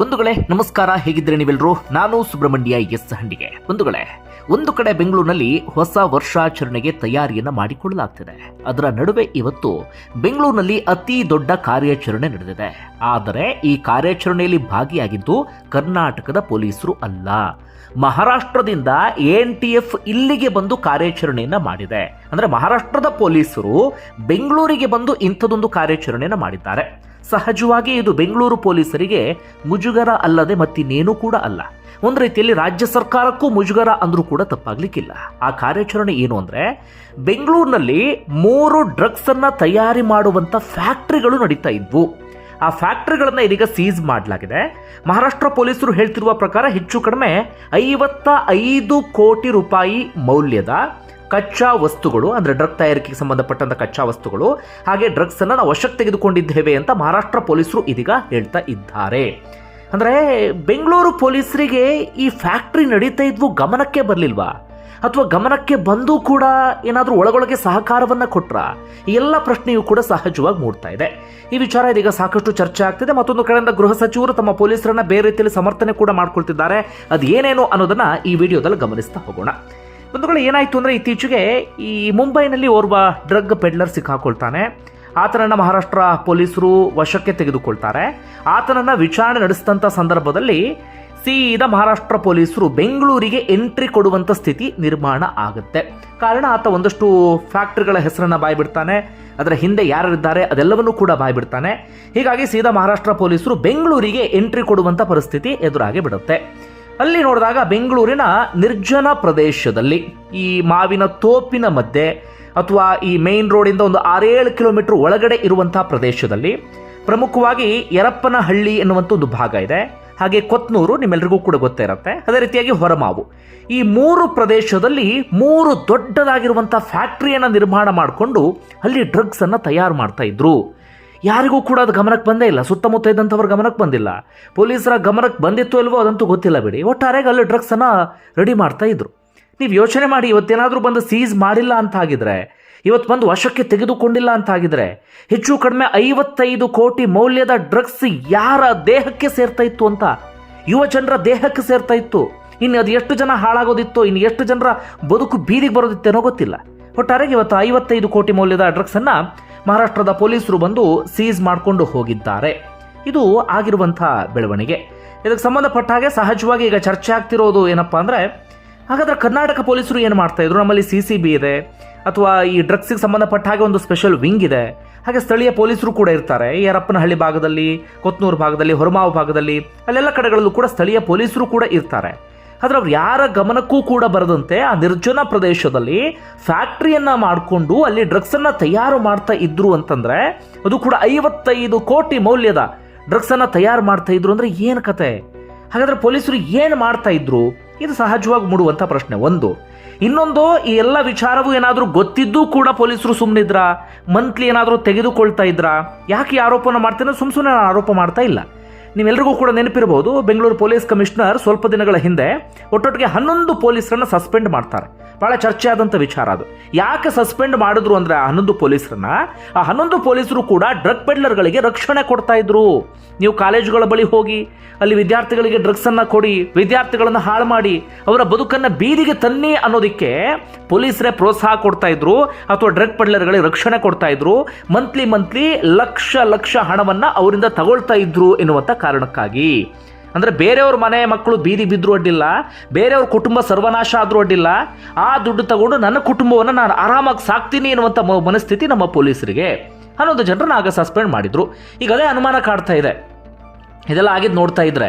ಬಂಧುಗಳೇ, ನಮಸ್ಕಾರ. ಹೇಗಿದ್ರೆ ನೀವೆಲ್ಲರೂ ನಾನು ಸುಬ್ರಹ್ಮಣ್ಯ ಎಸ್ ಹಂಡಿಗೆ. ಬಂಧುಗಳೇ, ಒಂದು ಕಡೆ ಬೆಂಗಳೂರಿನಲ್ಲಿ ಹೊಸ ವರ್ಷಾಚರಣೆಗೆ ತಯಾರಿಯನ್ನ ಮಾಡಿಕೊಳ್ಳಲಾಗ್ತಿದೆ. ಅದರ ನಡುವೆ ಇವತ್ತು ಬೆಂಗಳೂರಿನಲ್ಲಿ ಅತಿ ದೊಡ್ಡ ಕಾರ್ಯಾಚರಣೆ ನಡೆದಿದೆ. ಆದರೆ ಈ ಕಾರ್ಯಾಚರಣೆಯಲ್ಲಿ ಭಾಗಿಯಾಗಿದ್ದು ಕರ್ನಾಟಕದ ಪೊಲೀಸರು ಅಲ್ಲ. ಮಹಾರಾಷ್ಟ್ರದಿಂದ ಎನ್ ಟಿ ಎಫ್ ಇಲ್ಲಿಗೆ ಬಂದು ಕಾರ್ಯಾಚರಣೆಯನ್ನ ಮಾಡಿದೆ. ಅಂದ್ರೆ ಮಹಾರಾಷ್ಟ್ರದ ಪೊಲೀಸರು ಬೆಂಗಳೂರಿಗೆ ಬಂದು ಇಂಥದೊಂದು ಕಾರ್ಯಾಚರಣೆಯನ್ನ ಮಾಡಿದ್ದಾರೆ. ಸಹಜವಾಗಿ ಇದು ಬೆಂಗಳೂರು ಪೊಲೀಸರಿಗೆ ಮುಜುಗರ ಅಲ್ಲದೆ ಮತ್ತಿನ್ನೇನೂ ಕೂಡ ಅಲ್ಲ. ಒಂದು ರೀತಿಯಲ್ಲಿ ರಾಜ್ಯ ಸರ್ಕಾರಕ್ಕೂ ಮುಜುಗರ ಅಂದರೂ ಕೂಡ ತಪ್ಪಾಗಲಿಕ್ಕಿಲ್ಲ. ಆ ಕಾರ್ಯಾಚರಣೆ ಏನು ಅಂದರೆ, ಬೆಂಗಳೂರಿನಲ್ಲಿ ಮೂರು ಡ್ರಗ್ಸನ್ನು ತಯಾರಿ ಮಾಡುವಂಥ ಫ್ಯಾಕ್ಟ್ರಿಗಳು ನಡೀತಾ ಇದ್ವು. ಆ ಫ್ಯಾಕ್ಟ್ರಿಗಳನ್ನು ಇದೀಗ ಸೀಸ್ ಮಾಡಲಾಗಿದೆ. ಮಹಾರಾಷ್ಟ್ರ ಪೊಲೀಸರು ಹೇಳ್ತಿರುವ ಪ್ರಕಾರ ಹೆಚ್ಚು ಕಡಿಮೆ ಐವತ್ತ ಐದು ಕೋಟಿ ರೂಪಾಯಿ ಮೌಲ್ಯದ ಕಚ್ಚಾ ವಸ್ತುಗಳು, ಅಂದ್ರೆ ಡ್ರಗ್ ತಯಾರಿಕೆಗೆ ಸಂಬಂಧಪಟ್ಟಂತ ಕಚ್ಚಾ ವಸ್ತುಗಳು, ಹಾಗೆ ಡ್ರಗ್ಸ್ ಅನ್ನ ನಾವು ವಶಕ್ಕೆ ತೆಗೆದುಕೊಂಡಿದ್ದೇವೆ ಅಂತ ಮಹಾರಾಷ್ಟ್ರ ಪೊಲೀಸರು ಇದೀಗ ಹೇಳ್ತಾ ಇದ್ದಾರೆ. ಅಂದ್ರೆ, ಬೆಂಗಳೂರು ಪೊಲೀಸರಿಗೆ ಈ ಫ್ಯಾಕ್ಟ್ರಿ ನಡೀತಾ ಇದ್ವು ಗಮನಕ್ಕೆ ಬರಲಿಲ್ವಾ? ಅಥವಾ ಗಮನಕ್ಕೆ ಬಂದು ಕೂಡ ಏನಾದರೂ ಒಳಗೊಳಗೆ ಸಹಕಾರವನ್ನ ಕೊಟ್ರ? ಎಲ್ಲ ಪ್ರಶ್ನೆಯೂ ಕೂಡ ಸಹಜವಾಗಿ ಮೂಡ್ತಾ ಇದೆ. ಈ ವಿಚಾರ ಇದೀಗ ಸಾಕಷ್ಟು ಚರ್ಚೆ ಆಗ್ತಿದೆ. ಮತ್ತೊಂದು ಕಡೆಯಿಂದ ಗೃಹ ಸಚಿವರು ತಮ್ಮ ಪೊಲೀಸರನ್ನ ಬೇರೆ ರೀತಿಯಲ್ಲಿ ಸಮರ್ಥನೆ ಕೂಡ ಮಾಡ್ಕೊಳ್ತಿದ್ದಾರೆ. ಅದು ಏನೇನು ಅನ್ನೋದನ್ನ ಈ ವಿಡಿಯೋದಲ್ಲಿ ಗಮನಿಸ್ತಾ ಹೋಗೋಣ. ಬಂಧುಗಳು, ಏನಾಯಿತು ಅಂದರೆ ಇತ್ತೀಚೆಗೆ ಈ ಮುಂಬೈನಲ್ಲಿ ಓರ್ವ ಡ್ರಗ್ ಪೆಡ್ಲರ್ ಸಿಕ್ಕಾಕೊಳ್ತಾನೆ. ಆತನನ್ನು ಮಹಾರಾಷ್ಟ್ರ ಪೊಲೀಸರು ವಶಕ್ಕೆ ತೆಗೆದುಕೊಳ್ತಾರೆ. ಆತನನ್ನು ವಿಚಾರಣೆ ನಡೆಸಿದಂಥ ಸಂದರ್ಭದಲ್ಲಿ ಸೀದಾ ಮಹಾರಾಷ್ಟ್ರ ಪೊಲೀಸರು ಬೆಂಗಳೂರಿಗೆ ಎಂಟ್ರಿ ಕೊಡುವಂಥ ಸ್ಥಿತಿ ನಿರ್ಮಾಣ ಆಗುತ್ತೆ. ಕಾರಣ, ಆತ ಒಂದಷ್ಟು ಫ್ಯಾಕ್ಟ್ರಿಗಳ ಹೆಸರನ್ನು ಬಾಯ್ಬಿಡ್ತಾನೆ. ಅದರ ಹಿಂದೆ ಯಾರಿದ್ದಾರೆ ಅದೆಲ್ಲವನ್ನೂ ಕೂಡ ಬಾಯ್ಬಿಡ್ತಾನೆ. ಹೀಗಾಗಿ ಸೀದಾ ಮಹಾರಾಷ್ಟ್ರ ಪೊಲೀಸರು ಬೆಂಗಳೂರಿಗೆ ಎಂಟ್ರಿ ಕೊಡುವಂಥ ಪರಿಸ್ಥಿತಿ ಎದುರಾಗಿ ಬಿಡುತ್ತೆ. ಅಲ್ಲಿ ನೋಡಿದಾಗ ಬೆಂಗಳೂರಿನ ನಿರ್ಜನ ಪ್ರದೇಶದಲ್ಲಿ ಈ ಮಾವಿನ ತೋಪಿನ ಮಧ್ಯೆ ಅಥವಾ ಈ ಮೇನ್ ರೋಡಿಂದ ಒಂದು ಆರೇಳು ಕಿಲೋಮೀಟರ್ ಒಳಗಡೆ ಇರುವಂತಹ ಪ್ರದೇಶದಲ್ಲಿ ಪ್ರಮುಖವಾಗಿ ಯರಪ್ಪನಹಳ್ಳಿ ಎನ್ನುವಂಥ ಒಂದು ಭಾಗ ಇದೆ. ಹಾಗೆ ಕೊತ್ನೂರು ನಿಮ್ಮೆಲ್ಲರಿಗೂ ಕೂಡ ಗೊತ್ತೇ ಇರುತ್ತೆ. ಅದೇ ರೀತಿಯಾಗಿ ಹೊರಮಾವು. ಈ ಮೂರು ಪ್ರದೇಶದಲ್ಲಿ ಮೂರು ದೊಡ್ಡದಾಗಿರುವಂಥ ಫ್ಯಾಕ್ಟ್ರಿಯನ್ನು ನಿರ್ಮಾಣ ಮಾಡಿಕೊಂಡು ಅಲ್ಲಿ ಡ್ರಗ್ಸನ್ನು ತಯಾರು ಮಾಡ್ತಾ ಇದ್ರು. ಯಾರಿಗೂ ಕೂಡ ಅದು ಗಮನಕ್ಕೆ ಬಂದೇ ಇಲ್ಲ. ಸುತ್ತಮುತ್ತ ಇದ್ದಂಥವ್ರ ಗಮನಕ್ಕೆ ಬಂದಿಲ್ಲ. ಪೊಲೀಸರ ಗಮನಕ್ಕೆ ಬಂದಿತ್ತು ಇಲ್ವೋ ಅದಂತೂ ಗೊತ್ತಿಲ್ಲ ಬಿಡಿ. ಒಟ್ಟಾರೆಗೆ ಅಲ್ಲಿ ಡ್ರಗ್ಸನ್ನು ರೆಡಿ ಮಾಡ್ತಾ ಇದ್ರು. ನೀವು ಯೋಚನೆ ಮಾಡಿ, ಇವತ್ತೇನಾದರೂ ಬಂದು ಸೀಸ್ ಮಾಡಿಲ್ಲ ಅಂತ ಆಗಿದ್ರೆ, ಇವತ್ತು ಬಂದು ವಶಕ್ಕೆ ತೆಗೆದುಕೊಂಡಿಲ್ಲ ಅಂತ ಆಗಿದ್ರೆ, ಹೆಚ್ಚು ಕಡಿಮೆ ಐವತ್ತೈದು ಕೋಟಿ ಮೌಲ್ಯದ ಡ್ರಗ್ಸ್ ಯಾರ ದೇಹಕ್ಕೆ ಸೇರ್ತಾ ಇತ್ತು ಅಂತ? ಯುವ ಜನರ ದೇಹಕ್ಕೆ ಸೇರ್ತಾ ಇತ್ತು. ಇನ್ನು ಅದು ಎಷ್ಟು ಜನ ಹಾಳಾಗೋದಿತ್ತು, ಇನ್ನು ಎಷ್ಟು ಜನರ ಬದುಕು ಬೀದಿಗೆ ಬರೋದಿತ್ತೇನೋ ಗೊತ್ತಿಲ್ಲ. ಒಟ್ಟಾರೆಗೆ ಇವತ್ತು ಐವತ್ತೈದು ಕೋಟಿ ಮೌಲ್ಯದ ಡ್ರಗ್ಸನ್ನು ಮಹಾರಾಷ್ಟ್ರದ ಪೊಲೀಸರು ಬಂದು ಸೀಸ್ ಮಾಡಿಕೊಂಡು ಹೋಗಿದ್ದಾರೆ. ಇದು ಆಗಿರುವಂತಹ ಬೆಳವಣಿಗೆ. ಇದಕ್ಕೆ ಸಂಬಂಧಪಟ್ಟ ಹಾಗೆ ಸಹಜವಾಗಿ ಈಗ ಚರ್ಚೆ ಆಗ್ತಿರೋದು ಏನಪ್ಪಾ ಅಂದ್ರೆ, ಹಾಗಾದ್ರೆ ಕರ್ನಾಟಕ ಪೊಲೀಸರು ಏನು ಮಾಡ್ತಾ ಇದ್ರು? ನಮ್ಮಲ್ಲಿ ಸಿ ಸಿ ಬಿ ಇದೆ, ಅಥವಾ ಈ ಡ್ರಗ್ಸಿಗೆ ಸಂಬಂಧಪಟ್ಟ ಹಾಗೆ ಒಂದು ಸ್ಪೆಷಲ್ ವಿಂಗ್ ಇದೆ. ಹಾಗೆ ಸ್ಥಳೀಯ ಪೊಲೀಸರು ಕೂಡ ಇರ್ತಾರೆ. ಯರಪ್ಪನಹಳ್ಳಿ ಭಾಗದಲ್ಲಿ, ಕೊತ್ನೂರು ಭಾಗದಲ್ಲಿ, ಹೊರಮಾವು ಭಾಗದಲ್ಲಿ, ಅಲ್ಲೆಲ್ಲ ಕಡೆಗಳಲ್ಲೂ ಕೂಡ ಸ್ಥಳೀಯ ಪೊಲೀಸರು ಕೂಡ ಇರ್ತಾರೆ. ಆದ್ರೆ ಅವ್ರು ಯಾರ ಗಮನಕ್ಕೂ ಕೂಡ ಬರದಂತೆ ಆ ನಿರ್ಜನ ಪ್ರದೇಶದಲ್ಲಿ ಫ್ಯಾಕ್ಟ್ರಿಯನ್ನು ಮಾಡಿಕೊಂಡು ಅಲ್ಲಿ ಡ್ರಗ್ಸನ್ನು ತಯಾರು ಮಾಡ್ತಾ ಇದ್ರು ಅಂತಂದರೆ ಅದು ಕೂಡ ಐವತ್ತೈದು ಕೋಟಿ ಮೌಲ್ಯದ ಡ್ರಗ್ಸನ್ನು ತಯಾರು ಮಾಡ್ತಾ ಇದ್ರು ಅಂದರೆ ಏನು ಕತೆ? ಹಾಗಾದ್ರೆ ಪೊಲೀಸರು ಏನು ಮಾಡ್ತಾ ಇದ್ರು? ಇದು ಸಹಜವಾಗಿ ಮೂಡುವಂಥ ಪ್ರಶ್ನೆ ಒಂದು. ಇನ್ನೊಂದು, ಈ ಎಲ್ಲ ವಿಚಾರವೂ ಏನಾದರೂ ಗೊತ್ತಿದ್ದೂ ಕೂಡ ಪೊಲೀಸರು ಸುಮ್ಮನಿದ್ರಾ ಮಂತ್ಲಿ ಏನಾದರೂ ತೆಗೆದುಕೊಳ್ತಾ ಇದ್ರಾ? ಯಾಕೆ ಆರೋಪನ ಮಾಡ್ತೇನೆ ಸುಮ್ಮ ಸುಮ್ಮನೆ ಆರೋಪ ಮಾಡ್ತಾ ಇಲ್ಲ. ನೀವೆಲ್ಲರಿಗೂ ಕೂಡ ನೆನಪಿರಬಹುದು, ಬೆಂಗಳೂರು ಪೊಲೀಸ್ ಕಮಿಷನರ್ ಸ್ವಲ್ಪ ದಿನಗಳ ಹಿಂದೆ ಒಟ್ಟೊಟ್ಟಿಗೆ ಹನ್ನೊಂದು ಪೊಲೀಸರನ್ನ ಸಸ್ಪೆಂಡ್ ಮಾಡ್ತಾರೆ. ಬಹಳ ಚರ್ಚೆ ಆದಂಥ ವಿಚಾರ ಅದು. ಯಾಕೆ ಸಸ್ಪೆಂಡ್ ಮಾಡಿದ್ರು ಅಂದ್ರೆ ಆ ಹನ್ನೊಂದು ಪೊಲೀಸರನ್ನ? ಆ ಹನ್ನೊಂದು ಪೊಲೀಸರು ಕೂಡ ಡ್ರಗ್ ಪೆಡ್ಲರ್ಗಳಿಗೆ ರಕ್ಷಣೆ ಕೊಡ್ತಾ ಇದ್ರು. ನೀವು ಕಾಲೇಜುಗಳ ಬಳಿ ಹೋಗಿ, ಅಲ್ಲಿ ವಿದ್ಯಾರ್ಥಿಗಳಿಗೆ ಡ್ರಗ್ಸ್ ಅನ್ನ ಕೊಡಿ, ವಿದ್ಯಾರ್ಥಿಗಳನ್ನ ಹಾಳು ಮಾಡಿ, ಅವರ ಬದುಕನ್ನ ಬೀದಿಗೆ ತನ್ನಿ ಅನ್ನೋದಕ್ಕೆ ಪೊಲೀಸರೇ ಪ್ರೋತ್ಸಾಹ ಕೊಡ್ತಾ ಇದ್ರು, ಅಥವಾ ಡ್ರಗ್ ಪೆಡ್ಲರ್ಗಳಿಗೆ ರಕ್ಷಣೆ ಕೊಡ್ತಾ ಇದ್ರು. ಮಂತ್ಲಿ ಮಂತ್ಲಿ ಲಕ್ಷ ಲಕ್ಷ ಹಣವನ್ನ ಅವರಿಂದ ತಗೊಳ್ತಾ ಇದ್ರು ಎನ್ನುವಂತ ಕಾರಣಕ್ಕಾಗಿ. ಅಂದರೆ ಬೇರೆಯವ್ರ ಮನೆ ಮಕ್ಕಳು ಬೀದಿ ಬಿದ್ದರೂ ಅಡ್ಡಿಲ್ಲ, ಬೇರೆಯವ್ರ ಕುಟುಂಬ ಸರ್ವನಾಶ ಆದರೂ ಅಡ್ಡಿಲ್ಲ, ಆ ದುಡ್ಡು ತಗೊಂಡು ನನ್ನ ಕುಟುಂಬವನ್ನು ನಾನು ಆರಾಮಾಗಿ ಸಾಕ್ತೀನಿ ಎನ್ನುವಂಥ ಮನಸ್ಥಿತಿ ನಮ್ಮ ಪೊಲೀಸರಿಗೆ. ಅನ್ನೋದು ಜನರನ್ನ ಆಗ ಸಸ್ಪೆಂಡ್ ಮಾಡಿದರು. ಈಗ ಅದೇ ಅನುಮಾನ ಕಾಡ್ತಾ ಇದೆ. ಇದೆಲ್ಲ ಆಗಿದ್ದು ನೋಡ್ತಾ ಇದ್ರೆ,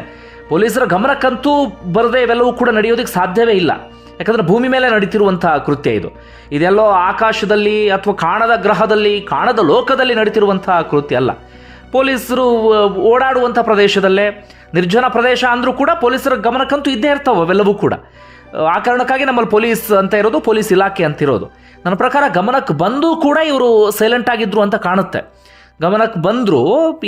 ಪೊಲೀಸರ ಗಮನಕ್ಕಂತೂ ಬರದೆ ಇವೆಲ್ಲವೂ ಕೂಡ ನಡೆಯೋದಕ್ಕೆ ಸಾಧ್ಯವೇ ಇಲ್ಲ. ಯಾಕಂದರೆ ಭೂಮಿ ಮೇಲೆ ನಡೀತಿರುವಂಥ ಕೃತ್ಯ ಇದು. ಇದೆಲ್ಲೋ ಆಕಾಶದಲ್ಲಿ ಅಥವಾ ಕಾಣದ ಗ್ರಹದಲ್ಲಿ, ಕಾಣದ ಲೋಕದಲ್ಲಿ ನಡೀತಿರುವಂತಹ ಕೃತ್ಯ ಅಲ್ಲ. ಪೊಲೀಸರು ಓಡಾಡುವಂಥ ಪ್ರದೇಶದಲ್ಲೇ, ನಿರ್ಜನ ಪ್ರದೇಶ ಅಂದರೂ ಕೂಡ ಪೊಲೀಸರ ಗಮನಕ್ಕಂತೂ ಇದ್ದೇ ಇರ್ತಾವೆ ಅವೆಲ್ಲವೂ ಕೂಡ. ಆ ಕಾರಣಕ್ಕಾಗಿ ನಮ್ಮಲ್ಲಿ ಪೊಲೀಸ್ ಅಂತ ಇರೋದು, ಪೊಲೀಸ್ ಇಲಾಖೆ ಅಂತಿರೋದು ನನ್ನ ಪ್ರಕಾರ ಗಮನಕ್ಕೆ ಬಂದು ಕೂಡ ಇವರು ಸೈಲೆಂಟ್ ಆಗಿದ್ರು ಅಂತ ಕಾಣುತ್ತೆ. ಗಮನಕ್ಕೆ ಬಂದರೂ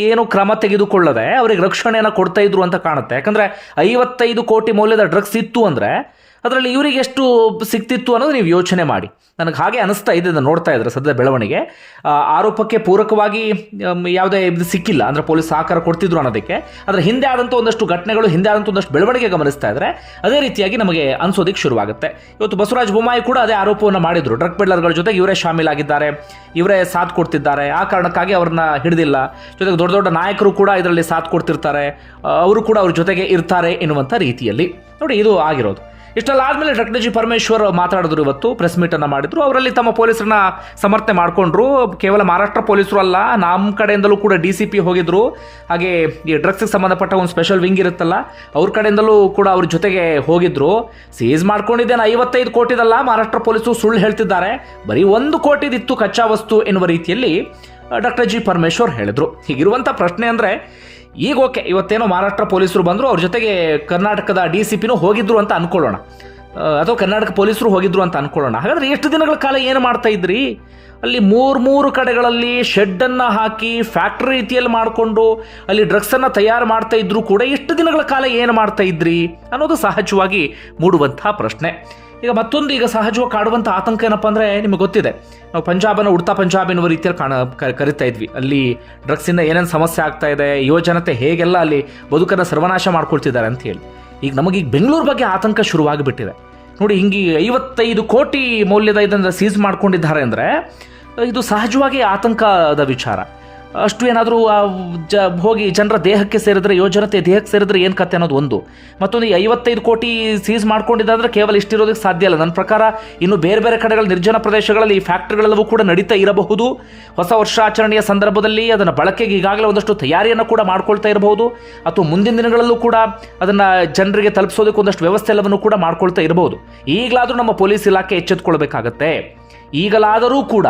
ಏನು ಕ್ರಮ ತೆಗೆದುಕೊಳ್ಳದೆ, ಅವರಿಗೆ ರಕ್ಷಣೆಯನ್ನು ಕೊಡ್ತಾ ಇದ್ರು ಅಂತ ಕಾಣುತ್ತೆ. ಯಾಕಂದರೆ ಐವತ್ತೈದು ಕೋಟಿ ಮೌಲ್ಯದ ಡ್ರಗ್ಸ್ ಇತ್ತು ಅಂದ್ರೆ ಅದರಲ್ಲಿ ಇವರಿಗೆ ಎಷ್ಟು ಸಿಕ್ತಿತ್ತು ಅನ್ನೋದು ನೀವು ಯೋಚನೆ ಮಾಡಿ. ನನಗೆ ಹಾಗೆ ಅನಿಸ್ತಾ ಇದೆ ನೋಡ್ತಾ ಇದ್ರೆ ಸದ್ಯದ ಬೆಳವಣಿಗೆ. ಆರೋಪಕ್ಕೆ ಪೂರಕವಾಗಿ ಯಾವುದೇ ಇದು ಸಿಕ್ಕಿಲ್ಲ. ಅಂದರೆ ಪೊಲೀಸ್ ಸಹಕಾರ ಕೊಡ್ತಿದ್ರು ಅನ್ನೋದಕ್ಕೆ. ಅದರ ಹಿಂದೆ ಆದಂಥ ಒಂದಷ್ಟು ಘಟನೆಗಳು, ಹಿಂದೆ ಆದಂಥ ಒಂದಷ್ಟು ಬೆಳವಣಿಗೆ ಗಮನಿಸ್ತಾ ಇದ್ರೆ ಅದೇ ರೀತಿಯಾಗಿ ನಮಗೆ ಅನಿಸೋದಕ್ಕೆ ಶುರುವಾಗುತ್ತೆ. ಇವತ್ತು ಬಸವರಾಜ ಬೊಮ್ಮಾಯಿ ಕೂಡ ಅದೇ ಆರೋಪವನ್ನು ಮಾಡಿದ್ರು. ಡ್ರಗ್ ಪೆಡ್ಲರ್ಗಳ ಜೊತೆಗೆ ಇವರೇ ಶಾಮೀಲಾಗಿದ್ದಾರೆ. ಇವರೇ ಸಾಥ್ ಕೊಡ್ತಿದ್ದಾರೆ. ಆ ಕಾರಣಕ್ಕಾಗಿ ಅವ್ರನ್ನ ಹಿಡಿದಿಲ್ಲ. ಜೊತೆಗೆ ದೊಡ್ಡ ದೊಡ್ಡ ನಾಯಕರು ಕೂಡ ಇದರಲ್ಲಿ ಸಾಥ್ ಕೊಡ್ತಿರ್ತಾರೆ. ಅವರು ಕೂಡ ಅವ್ರ ಜೊತೆಗೆ ಇರ್ತಾರೆ ಎನ್ನುವಂಥ ರೀತಿಯಲ್ಲಿ. ನೋಡಿ, ಇದು ಆಗಿರೋದು. ಇಷ್ಟೆಲ್ಲ ಆದಮೇಲೆ ಡಾಕ್ಟರ್ ಜಿ ಪರಮೇಶ್ವರ್ ಮಾತಾಡಿದ್ರು ಇವತ್ತು ಪ್ರೆಸ್ ಮೀಟನ್ನು ಮಾಡಿದ್ರು. ಅವರಲ್ಲಿ ತಮ್ಮ ಪೊಲೀಸರನ್ನ ಸಮರ್ಥನೆ ಮಾಡಿಕೊಂಡ್ರು. ಕೇವಲ ಮಹಾರಾಷ್ಟ್ರ ಪೊಲೀಸರು ಅಲ್ಲ ನಮ್ಮ ಕಡೆಯಿಂದಲೂ ಕೂಡ ಡಿ ಸಿ ಪಿ ಹೋಗಿದ್ರು. ಹಾಗೆ ಈ ಡ್ರಗ್ಸ್ಗೆ ಸಂಬಂಧಪಟ್ಟ ಒಂದು ಸ್ಪೆಷಲ್ ವಿಂಗ್ ಇರುತ್ತಲ್ಲ, ಅವ್ರ ಕಡೆಯಿಂದಲೂ ಕೂಡ ಅವ್ರ ಜೊತೆಗೆ ಹೋಗಿದ್ರು. ಸೀಸ್ ಮಾಡ್ಕೊಂಡಿದ್ದೇನೆ, ಐವತ್ತೈದು ಕೋಟಿದಲ್ಲ, ಮಹಾರಾಷ್ಟ್ರ ಪೊಲೀಸರು ಸುಳ್ಳು ಹೇಳ್ತಿದ್ದಾರೆ. ಬರೀ ಒಂದು ಕೋಟಿದಿತ್ತು ಕಚ್ಚಾ ವಸ್ತು ಎನ್ನುವ ರೀತಿಯಲ್ಲಿ ಡಾಕ್ಟರ್ ಜಿ ಪರಮೇಶ್ವರ್ ಹೇಳಿದ್ರು. ಹೀಗಿರುವಂಥ ಪ್ರಶ್ನೆ ಅಂದರೆ ಈಗ ಓಕೆ ಇವತ್ತೇನೋ ಮಹಾರಾಷ್ಟ್ರ ಪೊಲೀಸರು ಬಂದರು ಅವ್ರ ಜೊತೆಗೆ ಕರ್ನಾಟಕದ ಡಿ ಸಿ ಪಿನೂ ಹೋಗಿದ್ರು ಅಂತ ಅನ್ಕೊಳ್ಳೋಣ. ಆ, ಅಥವಾ ಕರ್ನಾಟಕ ಪೊಲೀಸರು ಹೋಗಿದ್ರು ಅಂತ ಅನ್ಕೊಳ್ಳೋಣ. ಹಾಗಾದ್ರೆ ಎಷ್ಟು ದಿನಗಳ ಕಾಲ ಏನು ಮಾಡ್ತಾ ಇದ್ರಿ? ಅಲ್ಲಿ ಮೂರು ಮೂರು ಕಡೆಗಳಲ್ಲಿ ಶೆಡ್ಡನ್ನು ಹಾಕಿ ಫ್ಯಾಕ್ಟ್ರಿ ರೀತಿಯಲ್ಲಿ ಮಾಡಿಕೊಂಡು ಅಲ್ಲಿ ಡ್ರಗ್ಸನ್ನು ತಯಾರು ಮಾಡ್ತಾ ಇದ್ರು ಕೂಡ ಎಷ್ಟು ದಿನಗಳ ಕಾಲ ಏನು ಮಾಡ್ತಾ ಇದ್ರಿ ಅನ್ನೋದು ಸಹಜವಾಗಿ ಮೂಡುವಂತಹ ಪ್ರಶ್ನೆ. ಈಗ ಮತ್ತೊಂದು ಈಗ ಸಹಜವಾಗಿ ಕಾಡುವಂಥ ಆತಂಕ ಏನಪ್ಪ ಅಂದರೆ ನಿಮಗೆ ಗೊತ್ತಿದೆ. ನಾವು ಪಂಜಾಬನ್ನು ಉಡ್ತಾ ಪಂಜಾಬ್ ಎನ್ನುವ ರೀತಿಯಲ್ಲಿ ಕಾಣ ಕರಿತಾ ಇದ್ವಿ. ಅಲ್ಲಿ ಡ್ರಗ್ಸಿಂದ ಏನೇನು ಸಮಸ್ಯೆ ಆಗ್ತಾ ಇದೆ ಯುವಜನತೆ ಹೇಗೆಲ್ಲ ಅಲ್ಲಿ ಬದುಕನ್ನು ಸರ್ವನಾಶ ಮಾಡ್ಕೊಳ್ತಿದ್ದಾರೆ ಅಂತ ಹೇಳಿ. ಈಗ ನಮಗೆ ಈಗ ಬೆಂಗಳೂರು ಬಗ್ಗೆ ಆತಂಕ ಶುರುವಾಗಿಬಿಟ್ಟಿದೆ. ನೋಡಿ, ಹಿಂಗೆ ಐವತ್ತೈದು ಕೋಟಿ ಮೌಲ್ಯದ ಇದನ್ನು ಸೀಸ್ ಮಾಡ್ಕೊಂಡಿದ್ದಾರೆ ಅಂದರೆ, ಇದು ಸಹಜವಾಗಿ ಆತಂಕದ ವಿಚಾರ. ಅಷ್ಟು ಏನಾದರೂ ಜ ಹೋಗಿ ಜನರ ದೇಹಕ್ಕೆ ಸೇರಿದ್ರೆ, ಯೋಜನತೆ ದೇಹಕ್ಕೆ ಸೇರಿದ್ರೆ ಏನು ಕತೆ ಅನ್ನೋದು ಒಂದು. ಮತ್ತೊಂದು ಐವತ್ತೈದು ಕೋಟಿ ಸೀಸ್ ಮಾಡ್ಕೊಂಡಿದ್ದಾದ್ರೆ ಕೇವಲ ಇಷ್ಟಿರೋದಕ್ಕೆ ಸಾಧ್ಯ ಇಲ್ಲ ನನ್ನ ಪ್ರಕಾರ ಇನ್ನು ಬೇರೆ ಬೇರೆ ಕಡೆಗಳ ನಿರ್ಜನ ಪ್ರದೇಶಗಳಲ್ಲಿ ಈ ಫ್ಯಾಕ್ಟ್ರಿಗಳೆಲ್ಲವೂ ಕೂಡ ನಡೀತಾ ಇರಬಹುದು. ಹೊಸ ವರ್ಷಾಚರಣೆಯ ಸಂದರ್ಭದಲ್ಲಿ ಅದನ್ನು ಬಳಕೆಗೆ ಈಗಾಗಲೇ ಒಂದಷ್ಟು ತಯಾರಿಯನ್ನು ಕೂಡ ಮಾಡ್ಕೊಳ್ತಾ ಇರಬಹುದು. ಅಥವಾ ಮುಂದಿನ ದಿನಗಳಲ್ಲೂ ಕೂಡ ಅದನ್ನು ಜನರಿಗೆ ತಲುಪಿಸೋದಕ್ಕೆ ಒಂದಷ್ಟು ವ್ಯವಸ್ಥೆ ಎಲ್ಲವನ್ನು ಕೂಡ ಮಾಡ್ಕೊಳ್ತಾ ಇರಬಹುದು. ಈಗಲಾದರೂ ನಮ್ಮ ಪೊಲೀಸ್ ಇಲಾಖೆ ಎಚ್ಚೆತ್ಕೊಳ್ಬೇಕಾಗತ್ತೆ ಈಗಲಾದರೂ ಕೂಡ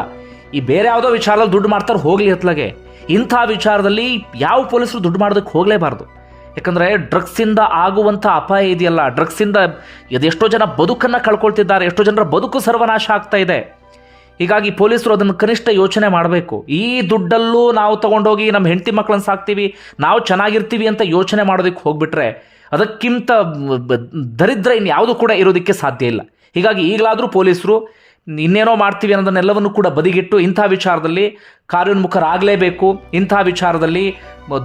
ಈ ಬೇರೆ ಯಾವುದೋ ವಿಚಾರದಲ್ಲಿ ದುಡ್ಡು ಮಾಡ್ತಾರೆ, ಹೋಗಲಿ ಹತ್ಲಾಗೆ ಇಂಥ ವಿಚಾರದಲ್ಲಿ ಯಾವ ಪೊಲೀಸರು ದುಡ್ಡು ಮಾಡೋದಕ್ಕೆ ಹೋಗಲೇಬಾರ್ದು. ಯಾಕಂದರೆ ಡ್ರಗ್ಸಿಂದ ಆಗುವಂಥ ಅಪಾಯ ಇದೆಯಲ್ಲ ಡ್ರಗ್ಸಿಂದ ಎಷ್ಟೋ ಜನ ಬದುಕನ್ನು ಕಳ್ಕೊಳ್ತಿದ್ದಾರೆ, ಎಷ್ಟೋ ಜನರ ಬದುಕು ಸರ್ವನಾಶ ಆಗ್ತಾ ಇದೆ. ಹೀಗಾಗಿ ಪೊಲೀಸರು ಅದನ್ನು ಕನಿಷ್ಠ ಯೋಚನೆ ಮಾಡಬೇಕು. ಈ ದುಡ್ಡಲ್ಲೂ ನಾವು ತೊಗೊಂಡೋಗಿ ನಮ್ಮ ಹೆಂಡತಿ ಮಕ್ಕಳನ್ನ ಸಾಕ್ತೀವಿ, ನಾವು ಚೆನ್ನಾಗಿರ್ತೀವಿ ಅಂತ ಯೋಚನೆ ಮಾಡೋದಕ್ಕೆ ಹೋಗ್ಬಿಟ್ರೆ ಅದಕ್ಕಿಂತ ದರಿದ್ರ ಇನ್ಯಾವುದು ಕೂಡ ಇರೋದಕ್ಕೆ ಸಾಧ್ಯ ಇಲ್ಲ. ಹೀಗಾಗಿ ಈಗಲಾದರೂ ಪೊಲೀಸರು ಇನ್ನೇನೋ ಮಾಡ್ತೀವಿ ಅನ್ನೋದನ್ನೆಲ್ಲವನ್ನು ಕೂಡ ಬದಿಗಿಟ್ಟು ಇಂಥ ವಿಚಾರದಲ್ಲಿ ಕಾರ್ಯೋನ್ಮುಖರಾಗಲೇಬೇಕು. ಇಂಥ ವಿಚಾರದಲ್ಲಿ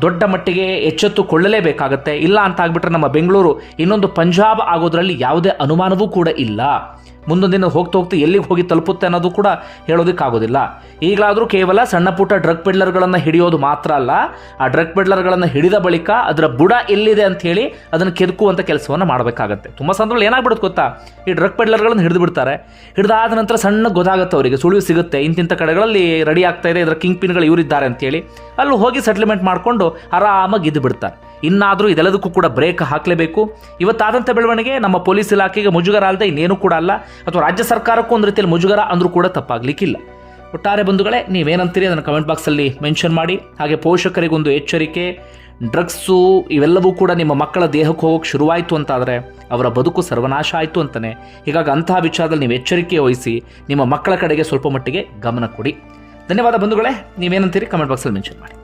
ದೊಡ್ಡ ಮಟ್ಟಿಗೆ ಎಚ್ಚೆತ್ತುಕೊಳ್ಳಲೇಬೇಕಾಗತ್ತೆ. ಇಲ್ಲ ಅಂತ ಆಗ್ಬಿಟ್ರೆ ನಮ್ಮ ಬೆಂಗಳೂರು ಇನ್ನೊಂದು ಪಂಜಾಬ್ ಆಗೋದ್ರಲ್ಲಿ ಯಾವುದೇ ಅನುಮಾನವೂ ಕೂಡ ಇಲ್ಲ. ಮುಂದೊಂದು ದಿನ ಹೋಗ್ತಾ ಹೋಗ್ತಾ ಎಲ್ಲಿಗೆ ಹೋಗಿ ತಲುಪುತ್ತೆ ಅನ್ನೋದು ಕೂಡ ಹೇಳೋದಕ್ಕಾಗೋದಿಲ್ಲ. ಈಗಲಾದರೂ ಕೇವಲ ಸಣ್ಣ ಪುಟ್ಟ ಡ್ರಗ್ ಪೆಡ್ಲರ್ಗಳನ್ನು ಹಿಡಿಯೋದು ಮಾತ್ರ ಅಲ್ಲ, ಆ ಡ್ರಗ್ ಪೆಡ್ಲರ್ಗಳನ್ನು ಹಿಡಿದ ಬಳಿಕ ಅದರ ಬುಡ ಎಲ್ಲಿದೆ ಅಂತ ಹೇಳಿ ಅದನ್ನು ಕೆದಕುವಂಥ ಕೆಲಸವನ್ನು ಮಾಡಬೇಕಾಗತ್ತೆ. ತುಂಬ ಸಂದರ್ಭದಲ್ಲಿ ಏನಾಗ್ಬಿಡುತ್ತೆ ಗೊತ್ತಾ? ಈ ಡ್ರಗ್ ಪೆಡ್ಲರ್ಗಳನ್ನು ಹಿಡಿದು ಬಿಡ್ತಾರೆ. ಹಿಡಿದಾದ ನಂತರ ಸಣ್ಣ ಗೊತ್ತಾಗುತ್ತೆ ಅವರಿಗೆ. ಸುಳಿವು ಸಿಗುತ್ತೆ. ಇಂತಿಂಥ ಕಡೆಗಳಲ್ಲಿ ರೆಡಿ ಆಗ್ತಾ ಇದೆ. ಇದರ ಕಿಂಗ್ ಪಿನ್ಗಳು ಇವರಿದ್ದಾರೆ ಅಂತೇಳಿ ಅಲ್ಲಿ ಹೋಗಿ ಸೆಟ್ಲ್ಮೆಂಟ್ ಮಾಡಿಕೊಂಡು ಆರಾಮಾಗಿ ಇದ್ದು ಬಿಡ್ತಾರೆ. ಇನ್ನಾದರೂ ಇದೆಲ್ಲದಕ್ಕೂ ಕೂಡ ಬ್ರೇಕ್ ಹಾಕಲೇಬೇಕು. ಇವತ್ತಾದಂಥ ಬೆಳವಣಿಗೆ ನಮ್ಮ ಪೊಲೀಸ್ ಇಲಾಖೆಗೆ ಮುಜುಗರ ಅಲ್ಲದೆ ಇನ್ನೇನು ಕೂಡ ಅಲ್ಲ. ಅಥವಾ ರಾಜ್ಯ ಸರ್ಕಾರಕ್ಕೂ ಒಂದು ರೀತಿಯಲ್ಲಿ ಮುಜುಗರ ಅಂದರೂ ಕೂಡ ತಪ್ಪಾಗಲಿಕ್ಕಿಲ್ಲ. ಒಟ್ಟಾರೆ ಬಂಧುಗಳೇ, ನೀವೇನಂತೀರಿ? ಅದನ್ನು ಕಮೆಂಟ್ ಬಾಕ್ಸಲ್ಲಿ ಮೆನ್ಷನ್ ಮಾಡಿ. ಹಾಗೆ ಪೋಷಕರಿಗೊಂದು ಎಚ್ಚರಿಕೆ ಡ್ರಗ್ಸು ಇವೆಲ್ಲವೂ ಕೂಡ ನಿಮ್ಮ ಮಕ್ಕಳ ದೇಹಕ್ಕೆ ಹೋಗೋಕ್ಕೆ ಶುರುವಾಯಿತು ಅಂತಾದರೆ ಅವರ ಬದುಕು ಸರ್ವನಾಶ ಆಯಿತು ಅಂತಲೇ ಹೀಗಾಗಿ ಅಂತಹ ವಿಚಾರದಲ್ಲಿ ನೀವು ಎಚ್ಚರಿಕೆ ವಹಿಸಿ, ನಿಮ್ಮ ಮಕ್ಕಳ ಕಡೆಗೆ ಸ್ವಲ್ಪ ಮಟ್ಟಿಗೆ ಗಮನ ಕೊಡಿ. ಧನ್ಯವಾದ ಬಂಧುಗಳೇ ನೀವೇನಂತೀರಿ? ಕಮೆಂಟ್ ಬಾಕ್ಸಲ್ಲಿ ಮೆನ್ಷನ್ ಮಾಡಿ.